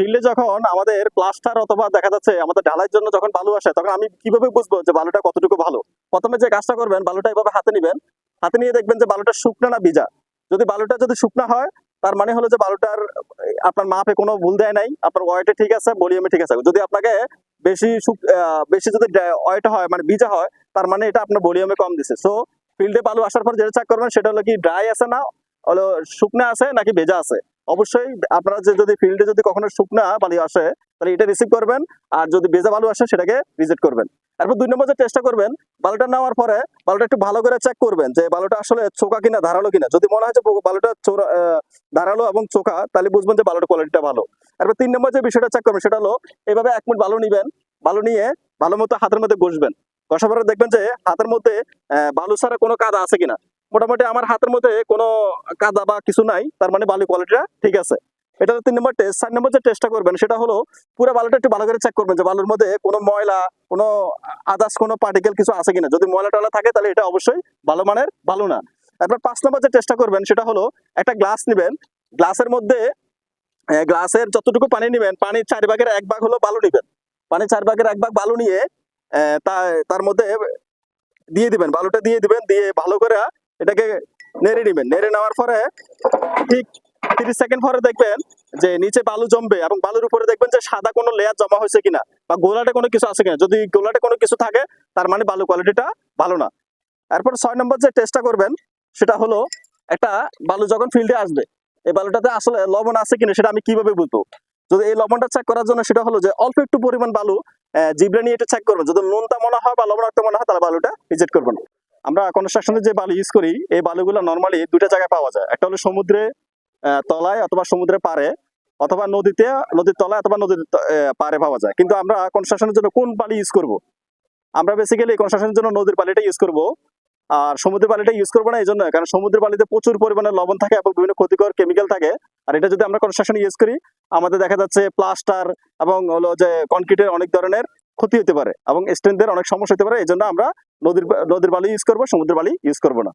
ফিল্ডে যখন আমাদের প্লাস্টার অথবা দেখা যাচ্ছে আমাদের ঢালাইয়ের জন্য যখন বালু আসে, তখন আমি কীভাবে বুঝব যে বালুটা কতটুকু ভালো? প্রথমে যে কাজটা করবেন, বালুটা এভাবে হাতে নিবেন। হাতে নিয়ে দেখবেন যে বালুটা শুকনো না ভিজা। যদি বালুটা যদি শুকনো হয়, তার মানে হলো যে বালুটার, আপনার মাপে কোনো ভুল দেয় নাই, আপনার ওয়েটে ঠিক আছে, ভলিউমে ঠিক আছে। যদি আপনাকে বেশি বেশি যদি ওয়েট হয় মানে ভিজা হয়, তার মানে এটা আপনার ভলিউমে কম দিছে। সো ফিল্ডে বালু আসার পর যেটা চেক করবেন, সেটা হলো কি ড্রাই আছে না? হলো শুকনা আছে নাকি ভেজা আছে? অবশ্যই আপনারা যে যদি ফিল্ডে যদি কখনো শুকনা বালি আসে, তাহলে এটা রিসিভ করবেন। আর যদি ভেজা বালু আসে, সেটাকে রিজেক্ট করবেন। তারপর দুই নম্বর যে চেষ্টা করবেন, বালুটা নেওয়ার পরে বালুটা একটু ভালো করে চেক করবেন যে বালুটা আসলে চোকা কিনা, ধারালো কিনা। যদি মনে হয় যে বালুটা ধারালো এবং চোকা তাহলে বুঝবেন যে বালুটার কোয়ালিটিটা ভালো। তারপর তিন নম্বর যে বিষয়টা চেক করবেন, সেটা হলো এভাবে এক মিনিট বালু নিবেন, বালু নিয়ে ভালো মতো হাতের মধ্যে ঘষবেন। পরে দেখবেন যে হাতের মধ্যে বালু ছাড়া কোনো কাদা আছে কিনা। মোটামুটি আমার হাতের মধ্যে কোনো কাদা বা কিছু নাই, তার মানে বালু কোয়ালিটিটা ঠিক আছে। এটা তিন নম্বর টেস্ট চার নম্বর যে টেস্টটা করবেন, সেটা হলো পুরো বালুটা একটু ভালো করে চেক করবেন যে বালুর মধ্যে কোনো ময়লা, কোনো আদার্স কোনো পার্টিকেল কিছু আছে কিনা। যদি ময়লা টয়লা থাকে, তাহলে এটা অবশ্যই ভালো মানের ভালো না। তারপর পাঁচ নম্বর যে টেস্টটা করবেন, সেটা হলো একটা গ্লাস নেবেন। গ্লাসের মধ্যে গ্লাসের যতটুকু পানি নেবেন পানির চার ভাগের এক ভাগ হলো বালু নেবেন। পানির চার ভাগের এক ভাগ বালু নিয়ে তার মধ্যে দিয়ে দিবেন। বালুটা দিয়ে দিবেন, দিয়ে ভালো করে এটাকে নেড়ে নেবেন। নেড়ে নেওয়ার পরে ঠিক তিরিশ সেকেন্ড পরে দেখবেন যে নিচে বালু জমবে এবং বালুর উপরে দেখবেন যে সাদা কোনো লেয়ার জমা হয়েছে কিনা বা গোলাটে কোনো কিছু আছে কিনা। যদি গোলাটে কোনো কিছু থাকে, তার মানে বালু কোয়ালিটিটা ভালো না। এরপর ছয় নম্বর যে টেস্টটা করবেন, সেটা হলো একটা বালু যখন ফিল্ডে আসবে, এই বালুটাতে আসলে লবণ আছে কিনা সেটা আমি কীভাবে বুঝব? যদি এই লবণটা চেক করার জন্য সেটা হলো যে অল্প একটু পরিমাণ বালু জিবড়ে নিয়ে এটা চেক করবেন। যদি নুনটা মনে হয় বা লবণাক্ত মনে হয়, তাহলে বালুটা রিজেক্ট করবেন। আমরা কনস্ট্রাকশনে যে বালু ইউজ করি, এই বালুগুলো নর্মালি দুইটা জায়গায় পাওয়া যায়। একটা হলো সমুদ্রে তলায় অথবা সমুদ্রের পারে অথবা নদীতে, নদীর তলায় অথবা নদীর পারে পাওয়া যায়। কিন্তু আমরা কনস্ট্রাকশনের জন্য কোন বালি ইউজ করব? আমরা বেসিক্যালি কনস্ট্রাকশনের জন্য নদীর বালিটা ইউজ করব, আর সমুদ্রের বালিটা ইউজ করব না, এই জন্য, কারণ সমুদ্রের বালিতে প্রচুর পরিমাণে লবণ থাকে, এবং বিভিন্ন ক্ষতিকর কেমিক্যাল থাকে। আর এটা যদি আমরা কনস্ট্রাকশন ইউজ করি, আমাদের দেখা যাচ্ছে প্লাস্টার এবং হলো যে কনক্রিটের অনেক ধরনের ক্ষতি হতে পারে এবং স্ট্রেন্থের অনেক সমস্যা হতে পারে। এই জন্য আমরা নদীর নদীর বালি ইউজ করব, সমুদ্রের বালি ইউজ করব না।